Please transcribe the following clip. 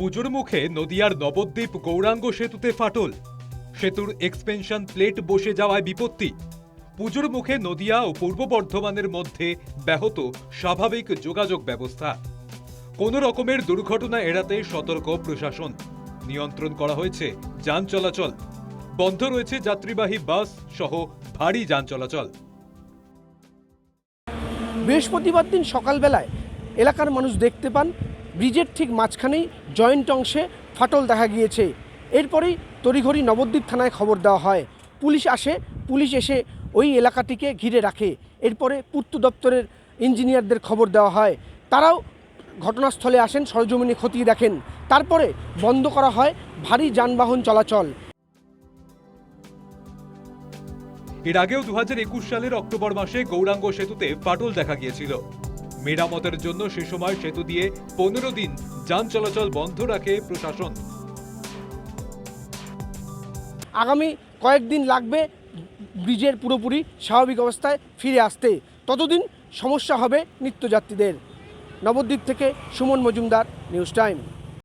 পুজোর মুখে নদিয়ার নবদ্বীপ গৌরাঙ্গ সেতুতে ফাটল। সেতুর এক্সপেনশন প্লেট বসে যাওয়ায় বিপত্তি। পুজোর মুখে নদিয়া ও পূর্ব বর্ধমানের মধ্যে ব্যাহত স্বাভাবিক যোগাযোগ ব্যবস্থা। কোনো রকমের দুর্ঘটনা এড়াতে সতর্ক প্রশাসন। নিয়ন্ত্রণ করা হয়েছে যান চলাচল। বন্ধ রয়েছে যাত্রীবাহী বাস সহ ভারী যান চলাচল। বৃহস্পতিবার দিন সকালবেলায় এলাকার মানুষ দেখতে পান ব্রিজের ঠিক মাঝখানেই জয়েন্ট অংশে ফাটল দেখা গিয়েছে। এরপরেই তড়িঘড়ি নবদ্বীপ থানায় খবর দেওয়া হয়। পুলিশ আসে, পুলিশ এসে ওই এলাকাটিকে ঘিরে রাখে। এরপরে পূর্ত দপ্তরের ইঞ্জিনিয়ারদের খবর দেওয়া হয়। তারাও ঘটনাস্থলে আসেন, সরজমিনে খতিয়ে দেখেন। তারপরে বন্ধ করা হয় ভারী যানবাহন চলাচল। এর আগেও দু হাজার একুশ সালের অক্টোবর মাসে গৌরাঙ্গ সেতুতে ফাটল দেখা গিয়েছিল। মেরামতের জন্য সে সময় সেতু দিয়ে পনেরো দিন যান চলাচল বন্ধ রাখে প্রশাসন। আগামী কয়েকদিন লাগবে ব্রিজের পুরোপুরি স্বাভাবিক অবস্থায় ফিরে আসতে। ততদিন সমস্যা হবে নিত্যযাত্রীদের। নবদ্বীপ থেকে সুমন মজুমদার, নিউজ টাইম।